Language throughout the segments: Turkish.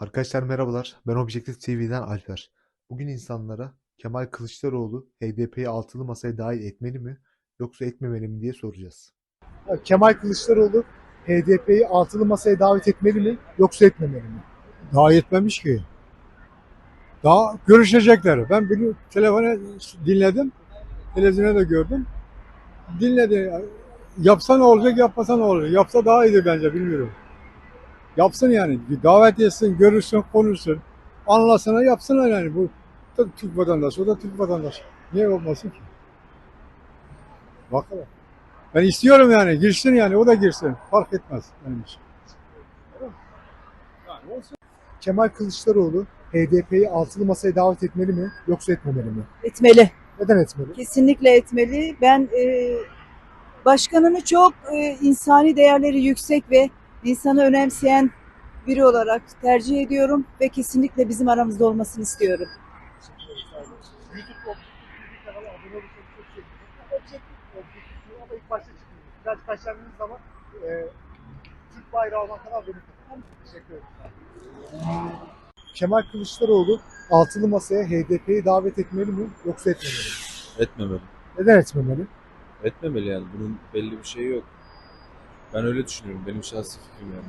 Arkadaşlar merhabalar. Ben Objektif TV'den Alper. Bugün insanlara Kemal Kılıçdaroğlu HDP'yi altılı masaya dahil etmeli mi yoksa etmemeli mi diye soracağız. Kemal Kılıçdaroğlu HDP'yi altılı masaya davet etmeli mi yoksa etmemeli mi? Daha yetmemiş ki. Daha görüşecekler. Ben biliyorum telefonu dinledim. Televizyonda da gördüm. Dinledi. Yapsa ne olacak, yapmasa ne olacak? Yapsa daha iyiydi bence, bilmiyorum. Yapsın yani. Bir davet etsin, görüşsün, konuşsun. Anlasana, yapsınlar yani. Bu da Türk vatandaşı, o da Türk vatandaşı. Niye olmasın ki? Bakalım. Ben istiyorum yani. Girsin yani, o da girsin. Fark etmez benim için. Kemal Kılıçdaroğlu HDP'yi altılı masaya davet etmeli mi yoksa etmemeli mi? Etmeli. Neden etmeli? Kesinlikle etmeli. Ben e, başkanını çok e, insani değerleri yüksek ve insanı önemseyen biri olarak tercih ediyorum ve kesinlikle bizim aramızda olmasını istiyorum. Biraz kaçırdığınız zaman e, Türk bayrağı. Teşekkür ederim. Kemal Kılıçdaroğlu altılı masaya HDP'yi davet etmeli mi yoksa etmemeli mi? Etmemeli. Neden etmemeli? Etmemeli yani. Bunun belli bir şeyi yok. Ben öyle düşünüyorum. Benim şahsi fikrim yani.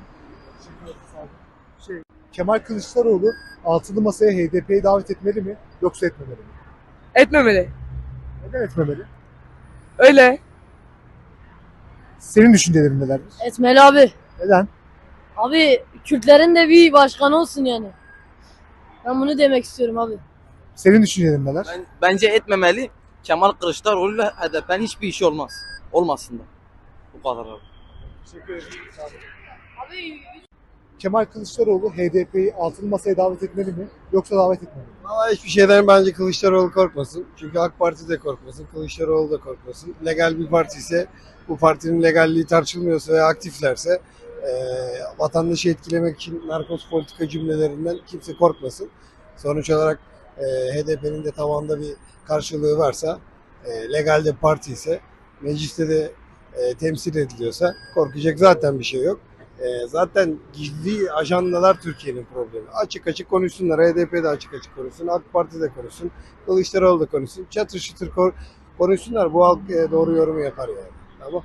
Şey, Kemal Kılıçdaroğlu altılı masaya HDP'yi davet etmeli mi yoksa etmemeli mi? Etmemeli. Neden etmemeli? Öyle. Senin düşüncelerin nelerdir? Etmeli abi. Neden? Abi Kürtlerin de bir başkanı olsun yani. Ben bunu demek istiyorum abi. Senin düşüncelerin neler? Ben, bence etmemeli. Kemal Kılıçdaroğlu ile HDP'nin hiçbir işi olmaz. Olmasın da. Bu kadar abi. Teşekkür ederim. Abi Kemal Kılıçdaroğlu HDP'yi altılı masaya davet etmeli mi yoksa davet etmeli mi? Ama hiçbir şeyden bence Kılıçdaroğlu korkmasın. Çünkü AK Parti de korkmasın, Kılıçdaroğlu da korkmasın. Legal bir parti ise, bu partinin legalliği tartışılmıyorsa veya aktiflerse eee vatandaşı etkilemek için narkoz politika cümlelerinden kimse korkmasın. Sonuç olarak eee HDP'nin de tavanda bir karşılığı varsa, eee legalde parti ise, mecliste de eee, temsil ediliyorsa korkacak zaten bir şey yok. Eee, zaten gizli ajandalar Türkiye'nin problemi. Açık açık konuşsunlar. HDP de açık açık konuşsun. AK Parti de konuşsun. Kılıçdaroğlu da konuşsun. Çatır çatır ko- konuşsunlar. Bu halk eee, doğru yorumu yapar yani. Tamam.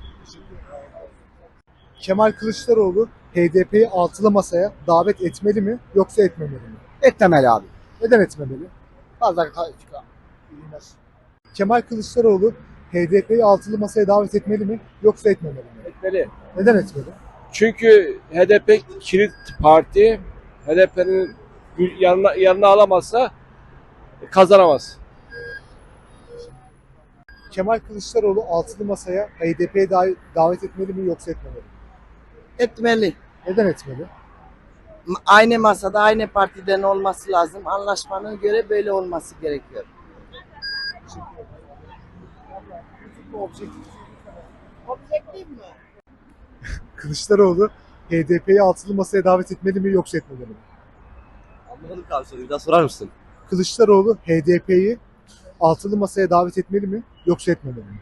Kemal Kılıçdaroğlu HDP'yi altılı masaya davet etmeli mi yoksa etmemeli mi? Etmemeli abi. Neden etmemeli? Fazla Kemal Kılıçdaroğlu HDP'yi altılı masaya davet etmeli mi yoksa etmemeli mi? etmeli. Neden etmeli? Çünkü HDP kilit parti. HDP'nin yanına, yanına alamazsa kazanamaz. Kemal Kılıçdaroğlu altılı masaya HDP'yi da- davet etmeli mi yoksa etmemeli mi? Etmeli. Neden etmeli? Aynı masada aynı partiden olması lazım. Anlaşmanın göre böyle olması gerekiyor. Objektif mi? Kılıçdaroğlu HDP'yi altılı masaya davet etmeli mi yoksa etmemeli mi? Anladım abi soruyu. Bir daha sorar mısın? Kılıçdaroğlu HDP'yi altılı masaya davet etmeli mi yoksa etmemeli mi?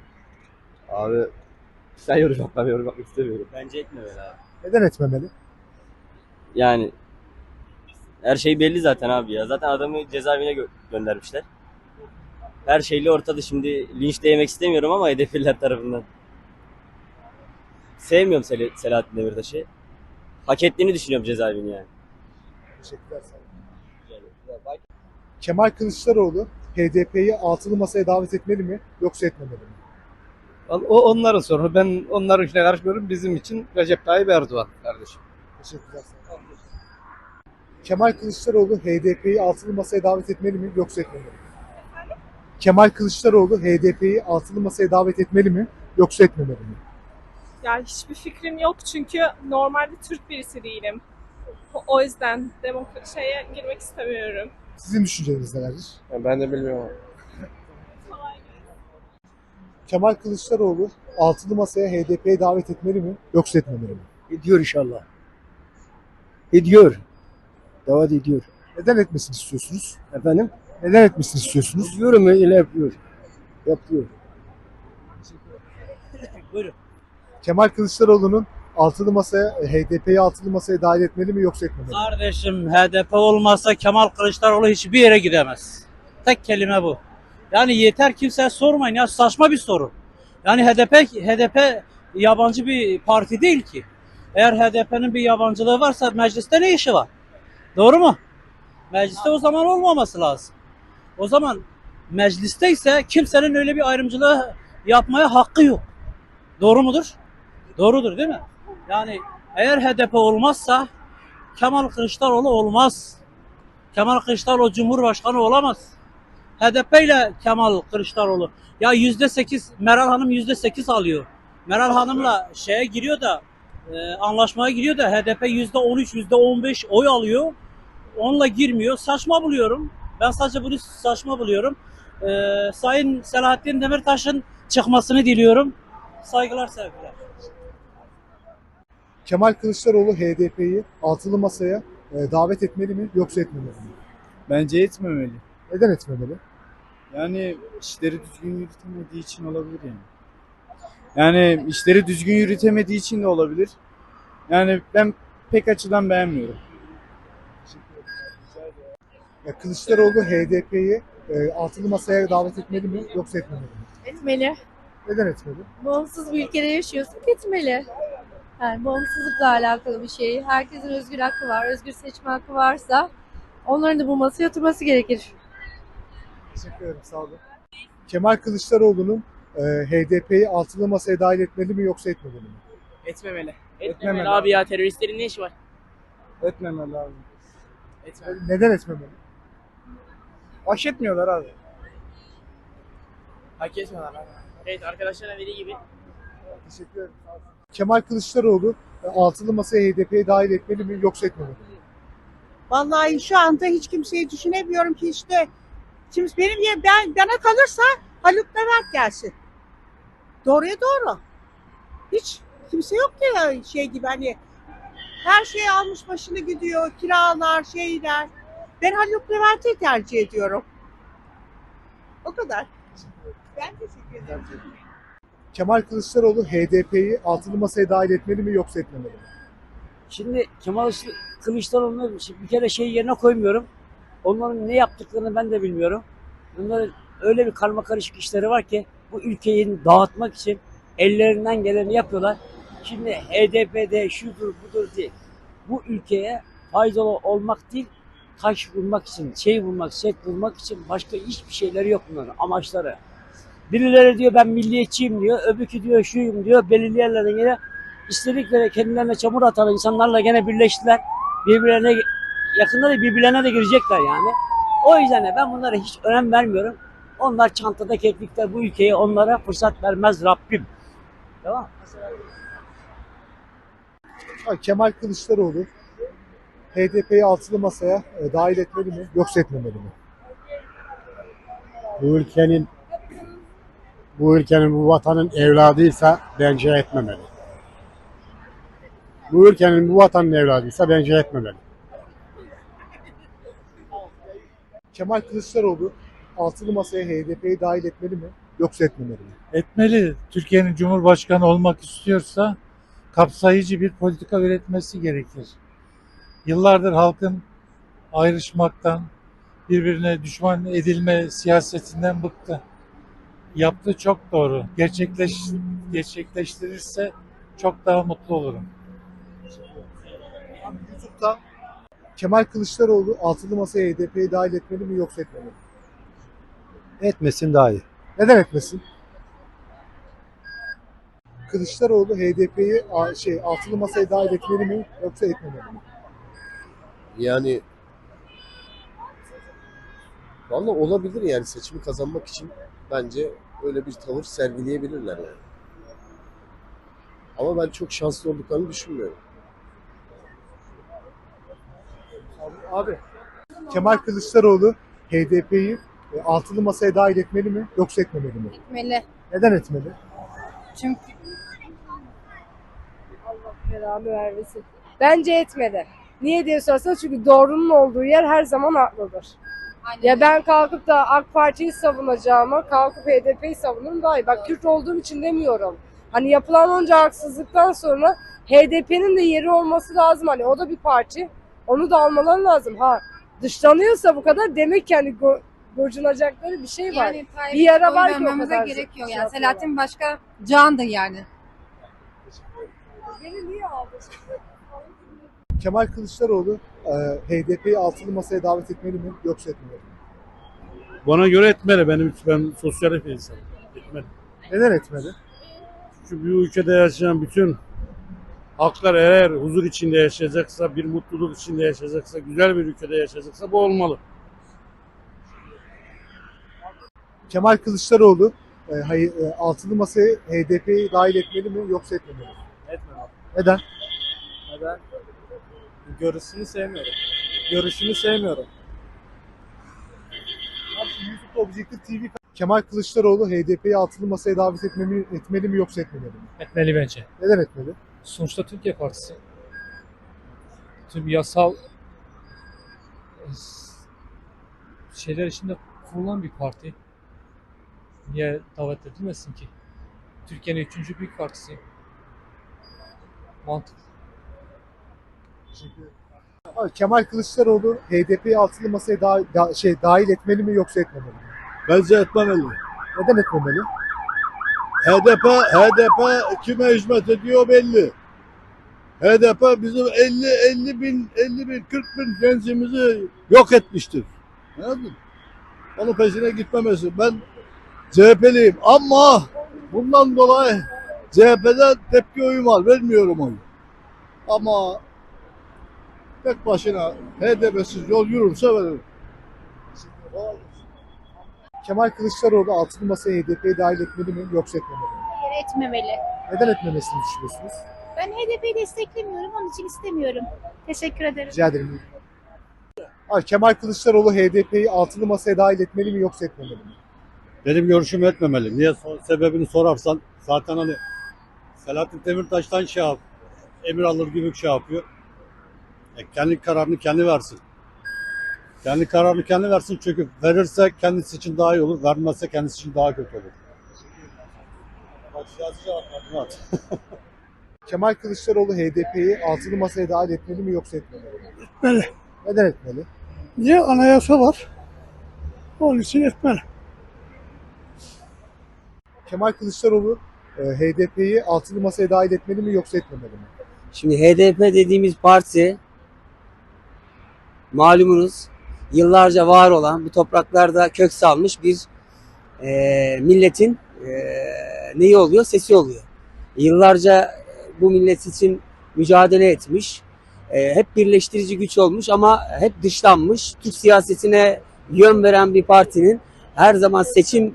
Abi sen yorum yap ben yorum yapmak istemiyorum. Bence etmemeli abi. Neden etmemeli? Yani her şey belli zaten abi ya. Zaten adamı cezaevine gö- göndermişler. Her şeyle ortada şimdi linç de yemek istemiyorum ama hedefliler tarafından. Sevmiyorum Sel- Selahattin Demirtaş'ı. Hak ettiğini düşünüyorum cezaevini yani. Teşekkürler olun. Kemal Kılıçdaroğlu HDP'yi altılı masaya davet etmeli mi yoksa etmemeli mi? O onların sorunu. Ben onların işine karışmıyorum. Bizim için Recep Tayyip Erdoğan kardeşim. Teşekkürler olun. Kemal Kılıçdaroğlu HDP'yi altılı masaya davet etmeli mi yoksa etmemeli mi? Kemal Kılıçdaroğlu HDP'yi altılı masaya davet etmeli mi yoksa etmemeli mi? Yani hiçbir fikrim yok çünkü normalde Türk birisi değilim. O- yüzden demokrasi şeye girmek istemiyorum. Sizin düşünceleriniz nelerdir? ben de bilmiyorum. Kemal Kılıçdaroğlu altılı masaya HDP'yi davet etmeli mi yoksa etmemeli mi? Ediyor inşallah. Ediyor. Davet ediyor. Neden etmesini istiyorsunuz? Efendim? Neden etmesini istiyorsunuz? Diyorum öyle yapıyor. Yapıyor. Kemal Kılıçdaroğlu'nun altılı masaya, HDP'yi altılı masaya dahil etmeli mi yoksa etmemeli mi? Kardeşim HDP olmazsa Kemal Kılıçdaroğlu hiçbir yere gidemez. Tek kelime bu. Yani yeter kimseye sormayın ya saçma bir soru. Yani HDP HDP yabancı bir parti değil ki. Eğer HDP'nin bir yabancılığı varsa mecliste ne işi var? Doğru mu? Mecliste o zaman olmaması lazım. O zaman mecliste ise kimsenin öyle bir ayrımcılığı yapmaya hakkı yok. Doğru mudur? Doğrudur değil mi? Yani eğer HDP olmazsa Kemal Kılıçdaroğlu olmaz. Kemal Kılıçdaroğlu Cumhurbaşkanı olamaz. HDP ile Kemal Kılıçdaroğlu. Ya yüzde sekiz, Meral Hanım yüzde sekiz alıyor. Meral Hanım'la şeye giriyor da, e, anlaşmaya giriyor da HDP yüzde on üç, yüzde on beş oy alıyor. Onunla girmiyor. Saçma buluyorum. Ben sadece bunu saçma buluyorum. E, Sayın Selahattin Demirtaş'ın çıkmasını diliyorum. Saygılar, sevgiler. Kemal Kılıçdaroğlu HDP'yi altılı masaya e, davet etmeli mi yoksa etmemeli mi? Bence etmemeli. Neden etmemeli? Yani işleri düzgün yürütemediği için olabilir yani. Yani işleri düzgün yürütemediği için de olabilir. Yani ben pek açıdan beğenmiyorum. Kılıçdaroğlu HDP'yi e, altılı masaya davet etmeli mi yoksa etmemeli mi? Etmeli. Neden etmeli? Bağımsız bir ülkede yaşıyorsun. Etmeli. Yani bağımsızlıkla alakalı bir şey. Herkesin özgür hakkı var. Özgür seçme hakkı varsa onların da bu masaya oturması gerekir. Teşekkür ederim sağ olun. Kemal Kılıçdaroğlu'nun e, HDP'yi altılı masaya dahil etmeli mi yoksa etmemeli mi? Etmemeli. Etmemeli abi ya teröristlerin ne işi var? Etmemeli abi. Neden etmemeli? Hak etmiyorlar abi. Hak etmiyorlar abi. Evet arkadaşların dediği gibi. Teşekkür ederim. Kemal Kılıçdaroğlu e, altılı masaya HDP'yi dahil etmeli mi yoksa etmemeli mi? Vallahi şu anda hiç kimseyi düşünemiyorum ki işte. Şimdi benim yer ben bana kalırsa Haluk Levent gelsin. Doğruya doğru. Hiç kimse yok ki ya şey gibi hani her şey almış başını gidiyor. Kiralar, şeyler. Ben Haluk Levent'i tercih ediyorum. O kadar. Ben teşekkür ederim. Kemal Kılıçdaroğlu HDP'yi altılı masaya dahil etmeli mi yoksa etmemeli mi? Şimdi Kemal Kılıçdaroğlu'nu bir kere şey yerine koymuyorum. Onların ne yaptıklarını ben de bilmiyorum. Bunların öyle bir karma karışık işleri var ki bu ülkeyi dağıtmak için ellerinden geleni yapıyorlar. Şimdi HDP'de şudur budur değil. Bu ülkeye faydalı olmak değil, taş vurmak için, şey vurmak, set vurmak için başka hiçbir şeyleri yok bunların amaçları. Birileri diyor ben milliyetçiyim diyor, öbürkü diyor şuyum diyor, belirli yerlere göre istedikleri kendilerine çamur atan insanlarla gene birleştiler. Birbirlerine yakında da birbirlerine de girecekler yani. O yüzden de ben bunlara hiç önem vermiyorum. Onlar çantada keklikler bu ülkeye onlara fırsat vermez Rabbim. Tamam Kemal Kılıçdaroğlu HDP'yi altılı masaya e, dahil etmeli mi yoksa etmemeli mi? Bu ülkenin bu ülkenin bu vatanın evladıysa bence etmemeli. Bu ülkenin bu vatanın evladıysa bence etmemeli. Kemal Kılıçdaroğlu altılı masaya HDP'yi dahil etmeli mi yoksa etmemeli mi? Etmeli. Türkiye'nin Cumhurbaşkanı olmak istiyorsa kapsayıcı bir politika üretmesi gerekir. Yıllardır halkın ayrışmaktan, birbirine düşman edilme siyasetinden bıktı. Yaptığı çok doğru. Gerçekleş, gerçekleştirirse çok daha mutlu olurum. YouTube'da Kemal Kılıçdaroğlu altılı masaya HDP'yi dahil etmeli mi yoksa etmemeli mi? Etmesin daha iyi. Neden etmesin? Kılıçdaroğlu HDP'yi a- şey altılı masaya dahil etmeli mi yoksa etmemeli mi? Yani Valla olabilir yani seçimi kazanmak için bence öyle bir tavır sergileyebilirler yani. Ama ben çok şanslı olduklarını düşünmüyorum. Abi Kemal Kılıçdaroğlu HDP'yi e, altılı masaya dahil etmeli mi yoksa etmemeli mi? Etmeli. Neden etmeli? Çünkü Allah belanı vermesin. Bence etmedi. Niye diye sorarsanız çünkü doğrunun olduğu yer her zaman haklıdır. Ya ben kalkıp da AK Parti'yi savunacağıma kalkıp HDP'yi savunurum daha iyi. Bak Kürt olduğum için demiyorum. Hani yapılan onca haksızlıktan sonra HDP'nin de yeri olması lazım. Hani o da bir parti. Onu da almaları lazım. Ha dışlanıyorsa bu kadar demek ki hani go- gocunacakları bir şey var. Yani bir yara var ki o kadar gerek yok. şey Yani. Selahattin Başka Can da yani. Beni niye aldın? Kemal Kılıçdaroğlu e, HDP'yi altılı masaya davet etmeli mi yoksa etmemeli mi? Bana göre etmeli. Benim ben sosyalist bir insanım. Etmeli. Neden etmeli? Çünkü bu ülkede yaşayan bütün halklar eğer huzur içinde yaşayacaksa, bir mutluluk içinde yaşayacaksa, güzel bir ülkede yaşayacaksa bu olmalı. Kemal Kılıçdaroğlu e, hayır, e, altılı masaya HDP'yi dahil etmeli mi yoksa etmemeli mi? Etmem. Neden? Neden? Görüşünü sevmiyorum. Görüşünü sevmiyorum. YouTube'da Objektif TV Kemal Kılıçdaroğlu HDP'yi altılı masaya davet etmeli, etmeli mi yoksa etmemeli mi? Etmeli bence. Neden etmeli? Sonuçta Türkiye Partisi. Tüm yasal e, şeyler içinde kurulan bir parti. Niye davet edilmesin ki? Türkiye'nin üçüncü büyük partisi. Mantık. Abi Kemal Kılıçdaroğlu HDP'yi altılı masaya da, da- şey dahil etmeli mi yoksa etmemeli mi? Bence etmemeli. Neden etmemeli? HDP, HDP kime hizmet ediyor belli. HDP bizim 50, 50 bin, 50 bin, 40 bin gencimizi yok etmiştir. Anladın? Onun peşine gitmemesi. Ben CHP'liyim ama bundan dolayı CHP'den tepki oyum var. Vermiyorum oyu. Ama tek başına HDP'siz yol yürürse veririm. Kemal Kılıçdaroğlu altılı masaya HDP'yi dahil etmeli mi yoksa etmemeli mi? Hayır etmemeli. Neden etmemesini düşünüyorsunuz? Ben HDP'yi desteklemiyorum, onun için istemiyorum. Teşekkür ederim. Rica ederim. Abi Kemal Kılıçdaroğlu HDP'yi altılı masaya dahil etmeli mi yoksa etmemeli mi? Benim görüşüm etmemeli. Niye sebebini sorarsan zaten hani Selahattin Demirtaş'tan şey yap, emir alır gibi şey yapıyor. E, kendi kararını kendi versin. Kendi kararını kendi versin çünkü verirse kendisi için daha iyi olur, vermezse kendisi için daha kötü olur. Kemal Kılıçdaroğlu HDP'yi altılı masaya dahil etmeli mi yoksa etmemeli mi? Etmeli. Neden etmeli? Niye? Anayasa var. Onun için etmeli. Kemal Kılıçdaroğlu e, HDP'yi altılı masaya dahil etmeli mi yoksa etmemeli mi? Şimdi HDP dediğimiz parti malumunuz yıllarca var olan bu topraklarda kök salmış bir e, milletin e, neyi oluyor? Sesi oluyor. Yıllarca bu millet için mücadele etmiş. E, hep birleştirici güç olmuş ama hep dışlanmış. Türk siyasetine yön veren bir partinin her zaman seçim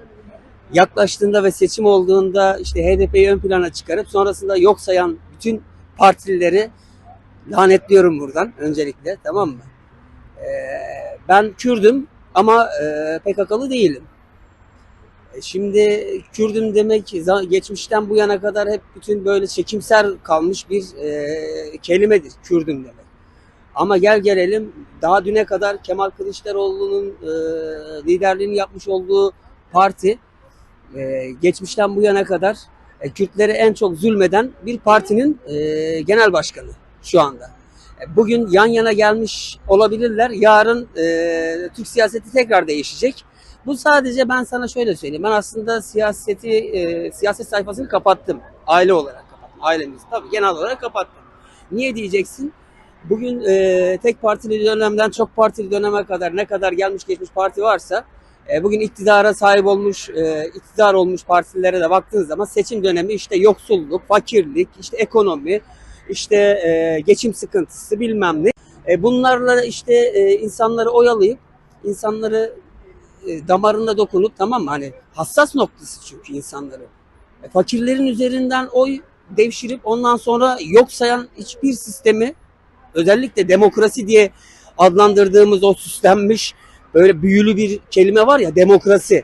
yaklaştığında ve seçim olduğunda işte HDP'yi ön plana çıkarıp sonrasında yok sayan bütün partilileri lanetliyorum buradan öncelikle tamam mı? Ee, ben Kürdüm ama e, PKK'lı değilim. E, Şimdi Kürdüm demek geçmişten bu yana kadar hep bütün böyle çekimser kalmış bir e, kelimedir Kürdüm demek. Ama gel gelelim daha düne kadar Kemal Kılıçdaroğlu'nun e, liderliğini yapmış olduğu parti geçmişten bu yana kadar e, en çok zulmeden bir partinin genel başkanı şu anda. Bugün yan yana gelmiş olabilirler. Yarın e, Türk siyaseti tekrar değişecek. Bu sadece ben sana şöyle söyleyeyim. Ben aslında siyaseti, e, siyaset sayfasını kapattım. Aile olarak kapattım. Ailemiz tabii genel olarak kapattım. Niye diyeceksin? Bugün e, tek partili dönemden çok partili döneme kadar ne kadar gelmiş geçmiş parti varsa e, bugün iktidara sahip olmuş, e, iktidar olmuş partilere de baktığınız zaman seçim dönemi işte yoksulluk, fakirlik, işte ekonomi, işte e, geçim sıkıntısı bilmem ne. E, bunlarla işte e, insanları oyalayıp, insanları e, damarına dokunup tamam mı? Hani hassas noktası çünkü insanları. E, fakirlerin üzerinden oy devşirip ondan sonra yok sayan hiçbir sistemi özellikle demokrasi diye adlandırdığımız o süslenmiş böyle büyülü bir kelime var ya demokrasi.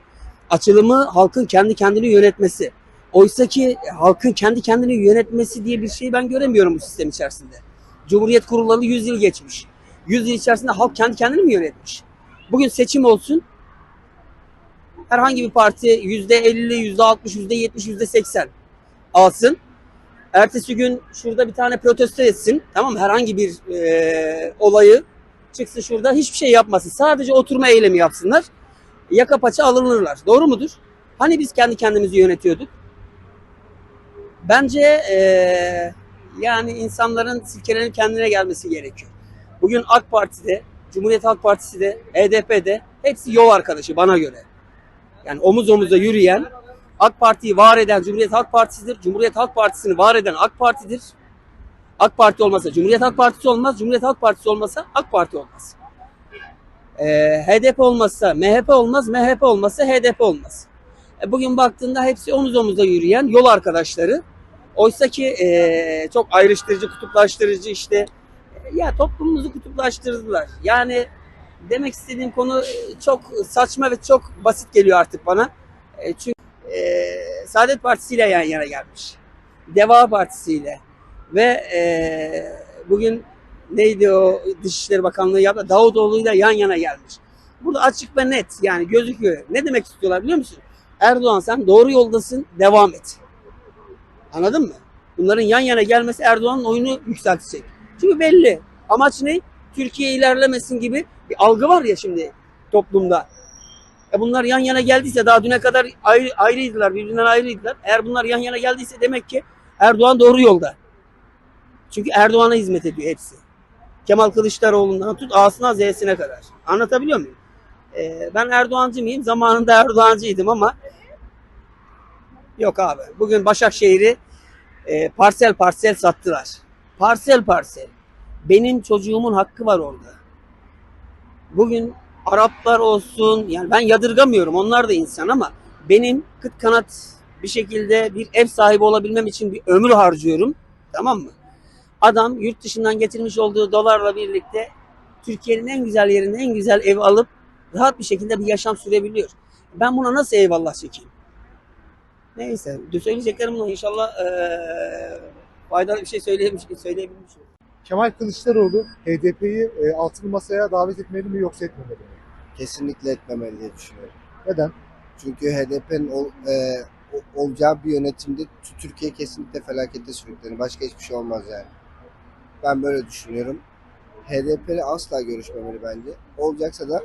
Açılımı halkın kendi kendini yönetmesi. Oysa ki halkın kendi kendini yönetmesi diye bir şey ben göremiyorum bu sistem içerisinde. Cumhuriyet kurulalı 100 yıl geçmiş. 100 yıl içerisinde halk kendi kendini mi yönetmiş? Bugün seçim olsun. Herhangi bir parti %50, %60, %70, %80. alsın. Ertesi gün şurada bir tane protesto etsin. Tamam mı? Herhangi bir e, olayı çıksın şurada hiçbir şey yapmasın. Sadece oturma eylemi yapsınlar. Yaka paça alınırlar. Doğru mudur? Hani biz kendi kendimizi yönetiyorduk? Bence eee, yani insanların silkelenip kendine gelmesi gerekiyor. Bugün AK Parti'de, Cumhuriyet Halk Partisi de, HDP'de hepsi yol arkadaşı bana göre. Yani omuz omuza yürüyen, AK Parti'yi var eden Cumhuriyet Halk Partisi'dir. Cumhuriyet Halk Partisi'ni var eden AK Parti'dir. AK Parti olmasa Cumhuriyet Halk Partisi olmaz, Cumhuriyet Halk Partisi olmasa AK Parti olmaz. Eee, HDP olmazsa MHP olmaz, MHP olmazsa HDP olmaz. E, Bugün baktığında hepsi omuz omuza yürüyen yol arkadaşları. Oysa ki eee, çok ayrıştırıcı, kutuplaştırıcı işte e, ya toplumumuzu kutuplaştırdılar. Yani demek istediğim konu e, çok saçma ve çok basit geliyor artık bana. E, çünkü e, Saadet Partisi ile yan yana gelmiş. Deva Partisi ile ve e, bugün neydi o Dışişleri Bakanlığı yaptı Davutoğlu ile yan yana gelmiş. Burada açık ve net yani gözüküyor. Ne demek istiyorlar biliyor musun? Erdoğan sen doğru yoldasın devam et. Anladın mı? Bunların yan yana gelmesi Erdoğan'ın oyunu yükseltecek. Çünkü belli. Amaç ne? Türkiye ilerlemesin gibi bir algı var ya şimdi toplumda. E bunlar yan yana geldiyse daha düne kadar ayrı, ayrıydılar, birbirinden ayrıydılar. Eğer bunlar yan yana geldiyse demek ki Erdoğan doğru yolda. Çünkü Erdoğan'a hizmet ediyor hepsi. Kemal Kılıçdaroğlu'ndan tut A'sına Z'sine kadar. Anlatabiliyor muyum? Ee, ben Erdoğancı mıyım? Zamanında Erdoğancıydım ama yok abi. Bugün Başakşehir'i e, parsel parsel sattılar. Parsel parsel. Benim çocuğumun hakkı var orada. Bugün Araplar olsun yani ben yadırgamıyorum onlar da insan ama benim kıt kanat bir şekilde bir ev sahibi olabilmem için bir ömür harcıyorum. Tamam mı? Adam yurt dışından getirmiş olduğu dolarla birlikte Türkiye'nin en güzel yerinde en güzel ev alıp rahat bir şekilde bir yaşam sürebiliyor. Ben buna nasıl eyvallah çekeyim? Neyse, söyleyeceklerim bunlar. İnşallah eee faydalı bir şey söyleyebilmiş, söyleyebilmişim. Kemal Kılıçdaroğlu HDP'yi e, altılı masaya davet etmeli mi yoksa etmemeli mi? Kesinlikle etmemeli diye düşünüyorum. Neden? Çünkü HDP'nin ol, e, olacağı bir yönetimde Türkiye kesinlikle felakete sürüklenir. Başka hiçbir şey olmaz yani. Ben böyle düşünüyorum. HDP'li asla görüşmemeli bence. Olacaksa da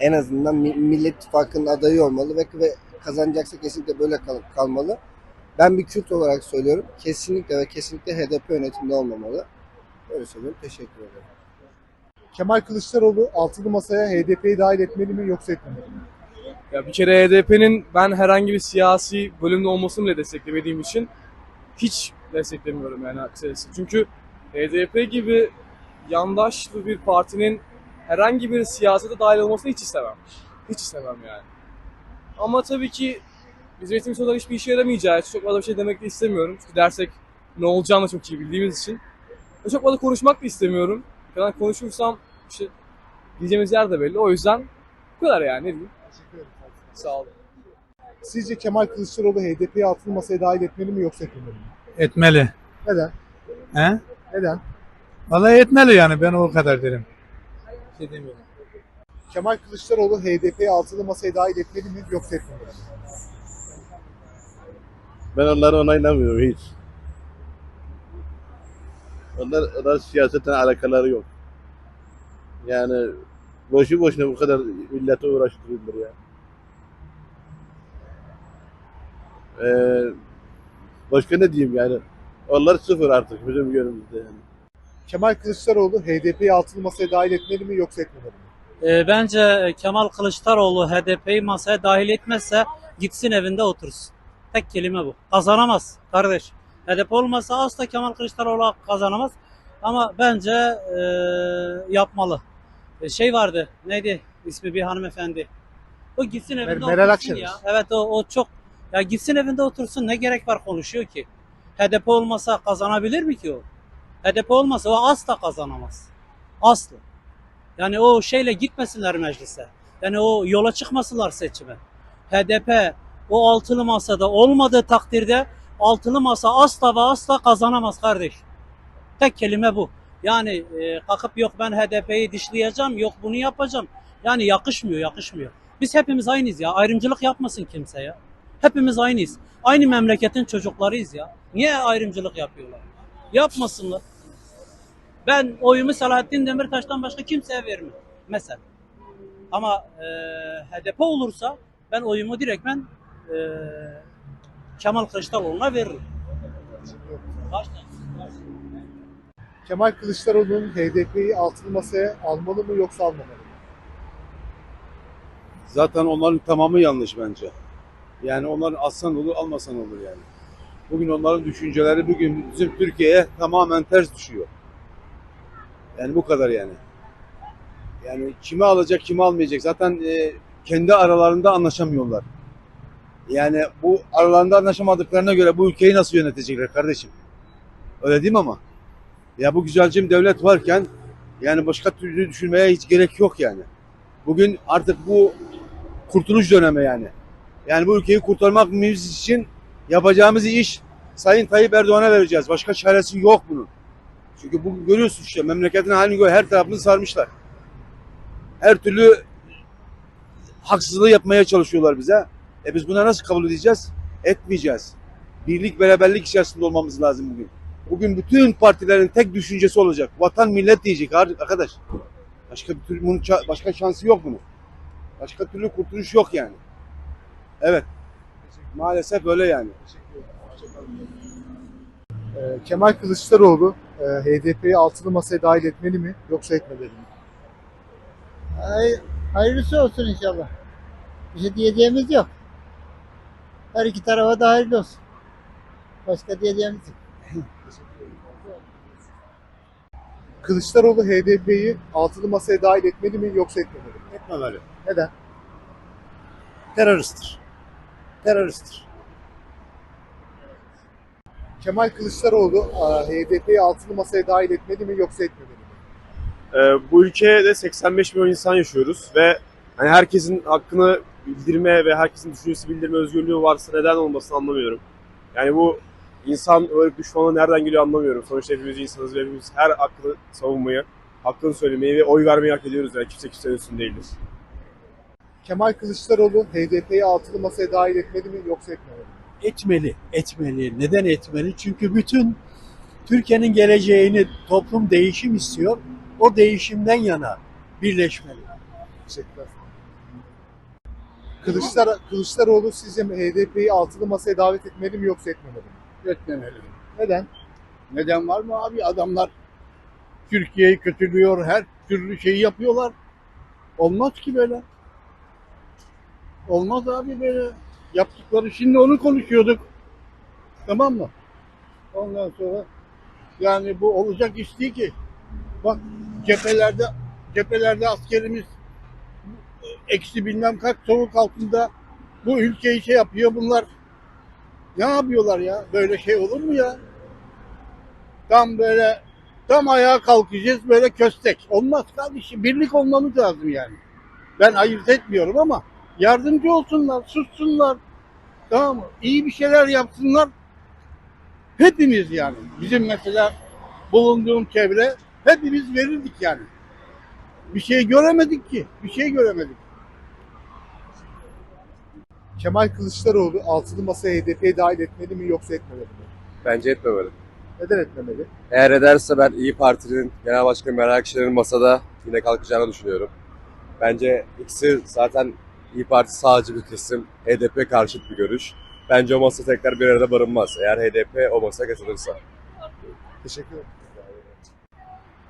en azından Mi- Millet İttifakı'nın adayı olmalı ve, ve kazanacaksa kesinlikle böyle kal- kalmalı. Ben bir Kürt olarak söylüyorum. Kesinlikle ve kesinlikle HDP yönetimde olmamalı. Böyle söylüyorum. Teşekkür ederim. Kemal Kılıçdaroğlu altılı masaya HDP'yi dahil etmeli mi yoksa etmemeli mi? Ya bir kere HDP'nin ben herhangi bir siyasi bölümde olmasını bile desteklemediğim için hiç desteklemiyorum yani kısacası. Çünkü HDP gibi yandaşlı bir partinin herhangi bir siyasete dahil olmasını hiç istemem. Hiç istemem yani. Ama tabii ki bizim eğitim olarak hiçbir işe yaramayacağı için çok fazla bir şey demek de istemiyorum. Çünkü dersek ne olacağını da çok iyi bildiğimiz için. Ve Çok fazla konuşmak da istemiyorum. Ne kadar konuşursam işte diyeceğimiz yer de belli. O yüzden bu kadar yani ne diyeyim. Sağ olun. Sizce Kemal Kılıçdaroğlu HDP'yi altılı masaya dahil etmeli mi yoksa etmemeli mi? Etmeli. Neden? He? Neden? Vallahi etmeli yani ben o kadar derim. Şey demiyorum. Kemal Kılıçdaroğlu HDP'yi altılı masaya dahil etmeli mi yoksa etmemeli mi? Ben onları onaylamıyorum hiç. Onlar, onlar siyasetten alakaları yok. Yani boşu boşuna bu kadar millete uğraştırılır ya. Ee, başka ne diyeyim yani? Onlar sıfır artık bizim yönümüzde yani. Kemal Kılıçdaroğlu HDP'yi altılı masaya dahil etmeli mi yoksa etmemeli mi? Ee, bence Kemal Kılıçdaroğlu HDP'yi masaya dahil etmezse gitsin evinde otursun. Tek kelime bu. Kazanamaz kardeş. HDP olmasa asla Kemal Kılıçdaroğlu kazanamaz. Ama bence e, yapmalı. E, şey vardı. Neydi ismi bir hanımefendi. O gitsin evinde Meral otursun Akşener. ya. Evet o, o çok. Ya gitsin evinde otursun. Ne gerek var konuşuyor ki? HDP olmasa kazanabilir mi ki o? HDP olmasa o asla kazanamaz. Asla. Yani o şeyle gitmesinler meclise. Yani o yola çıkmasınlar seçime. HDP o altılı masada olmadığı takdirde altılı masa asla ve asla kazanamaz kardeş. Tek kelime bu. Yani e, kalkıp yok ben HDP'yi dişleyeceğim, yok bunu yapacağım. Yani yakışmıyor, yakışmıyor. Biz hepimiz aynıyız ya. Ayrımcılık yapmasın kimse ya. Hepimiz aynıyız. Aynı memleketin çocuklarıyız ya. Niye ayrımcılık yapıyorlar? Yapmasınlar. Ben oyumu Selahattin Demirtaş'tan başka kimseye vermem. Mesela. Ama e, HDP olursa ben oyumu direktmen e, Kemal Kılıçdaroğlu'na veririm. Baştan. Kemal Kılıçdaroğlu'nun HDP'yi altılı masaya almalı mı yoksa almamalı mı? Zaten onların tamamı yanlış bence. Yani onların alsan olur, almasan olur yani. Bugün onların düşünceleri bugün bizim Türkiye'ye tamamen ters düşüyor. Yani bu kadar yani. Yani kimi alacak, kimi almayacak. Zaten e, kendi aralarında anlaşamıyorlar. Yani bu aralarında anlaşamadıklarına göre bu ülkeyi nasıl yönetecekler kardeşim? Öyle değil mi ama? Ya bu güzelcim devlet varken yani başka türlü düşünmeye hiç gerek yok yani. Bugün artık bu kurtuluş dönemi yani. Yani bu ülkeyi kurtarmak için yapacağımız iş Sayın Tayyip Erdoğan'a vereceğiz. Başka çaresi yok bunun. Çünkü bu görüyorsun işte memleketin halini gör. Her tarafını sarmışlar. Her türlü haksızlığı yapmaya çalışıyorlar bize. E biz buna nasıl kabul edeceğiz? Etmeyeceğiz. Birlik beraberlik içerisinde olmamız lazım bugün. Bugün bütün partilerin tek düşüncesi olacak. Vatan millet diyecek arkadaş. Başka bir türlü bunun başka şansı yok bunun. Başka türlü kurtuluş yok yani. Evet. Maalesef öyle yani. Ee, Kemal Kılıçdaroğlu e, HDP'yi altılı masaya dahil etmeli mi yoksa etmemeli mi? Hay, hayırlısı olsun inşallah. Bir şey diyeceğimiz yok. Her iki tarafa da hayırlı olsun. Başka diyeceğimiz yok. Kılıçdaroğlu HDP'yi altılı masaya dahil etmeli mi yoksa etmemeli mi? Etmemeli. Neden? Teröristtir. Teröristtir. Kemal Kılıçdaroğlu HDP'yi altılı masaya dahil etmeli mi yoksa etmemeli mi? Ee, bu ülkede 85 milyon insan yaşıyoruz ve hani herkesin hakkını bildirme ve herkesin düşüncesi bildirme özgürlüğü varsa neden olmasını anlamıyorum. Yani bu insan olarak düşmanı nereden geliyor anlamıyorum. Sonuçta hepimiz insanız ve hepimiz her hakkını savunmayı, hakkını söylemeyi ve oy vermeyi hak ediyoruz. Yani kimse kimsenin üstünde değiliz. Kemal Kılıçdaroğlu HDP'yi altılı masaya dahil etmeli mi yoksa etmemeli mi? Etmeli, etmeli. Neden etmeli? Çünkü bütün Türkiye'nin geleceğini toplum değişim istiyor. O değişimden yana birleşmeli. Teşekkürler. Kılıçdar, Kılıçdaroğlu sizce HDP'yi altılı masaya davet etmeli mi yoksa etmemeli mi? Etmemeli. Neden? Neden var mı abi? Adamlar Türkiye'yi kötülüyor, her türlü şeyi yapıyorlar. Olmaz ki böyle. Olmaz abi böyle. Yaptıkları şimdi onu konuşuyorduk. Tamam mı? Ondan sonra yani bu olacak iş değil ki. Bak cephelerde cephelerde askerimiz eksi bilmem kaç soğuk altında bu ülkeyi şey yapıyor bunlar. Ne yapıyorlar ya? Böyle şey olur mu ya? Tam böyle tam ayağa kalkacağız böyle köstek. Olmaz kardeşim. Birlik olmamız lazım yani. Ben ayırt etmiyorum ama yardımcı olsunlar, sussunlar. Tamam mı? İyi bir şeyler yapsınlar. Hepimiz yani. Bizim mesela bulunduğum çevre hepimiz verirdik yani. Bir şey göremedik ki. Bir şey göremedik. Kemal Kılıçdaroğlu altılı masaya HDP'yi dahil etmeli mi yoksa etmemeli mi? Bence etmemeli. Neden etmemeli? Eğer ederse ben İyi Parti'nin genel başkanı Meral Akşener'in masada yine kalkacağını düşünüyorum. Bence ikisi zaten İyi Parti sağcı bir kısım, HDP karşıt bir görüş. Bence o masa tekrar bir arada barınmaz eğer HDP o masaya katılırsa. Teşekkür ederim.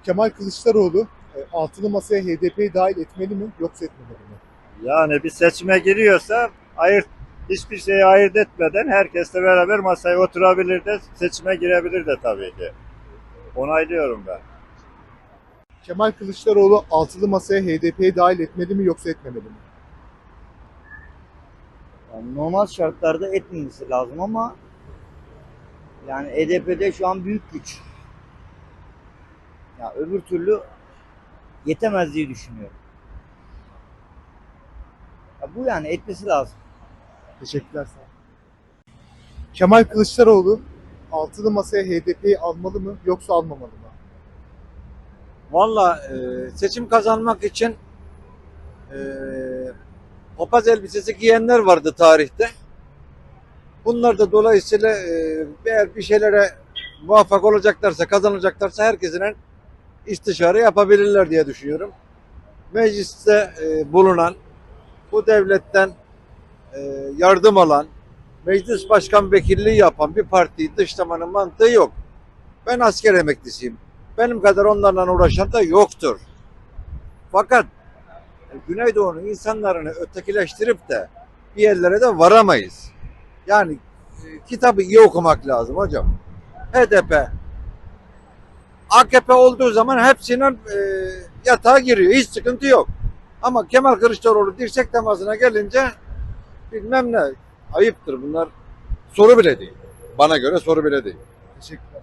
Kemal Kılıçdaroğlu e, altılı masaya HDP'yi dahil etmeli mi yoksa etmemeli mi? Yani bir seçime giriyorsa ayırt hiçbir şeyi ayırt etmeden herkesle beraber masaya oturabilir de seçime girebilir de tabii ki. Onaylıyorum ben. Kemal Kılıçdaroğlu altılı masaya HDP'yi dahil etmeli mi yoksa etmemeli mi? Yani normal şartlarda etmemesi lazım ama yani HDP'de şu an büyük güç. Ya öbür türlü yetemez diye düşünüyorum. Ya bu yani etmesi lazım. Teşekkürler sağ olun. Kemal Kılıçdaroğlu altılı masaya HDP'yi almalı mı yoksa almamalı mı? Valla e, seçim kazanmak için e, papaz elbisesi giyenler vardı tarihte. Bunlar da dolayısıyla e, eğer bir şeylere muvaffak olacaklarsa, kazanacaklarsa herkesin istişare yapabilirler diye düşünüyorum. Mecliste e, bulunan, bu devletten e, yardım alan, meclis başkan vekilliği yapan bir partiyi dışlamanın mantığı yok. Ben asker emeklisiyim. Benim kadar onlarla uğraşan da yoktur. Fakat Güneydoğu'nun insanlarını ötekileştirip de bir yerlere de varamayız. Yani e, kitabı iyi okumak lazım hocam. HDP AKP olduğu zaman hepsinin e, yatağa giriyor. Hiç sıkıntı yok. Ama Kemal Kılıçdaroğlu dirsek temasına gelince bilmem ne ayıptır bunlar. Soru bile değil. Bana göre soru bile değil. Teşekkürler.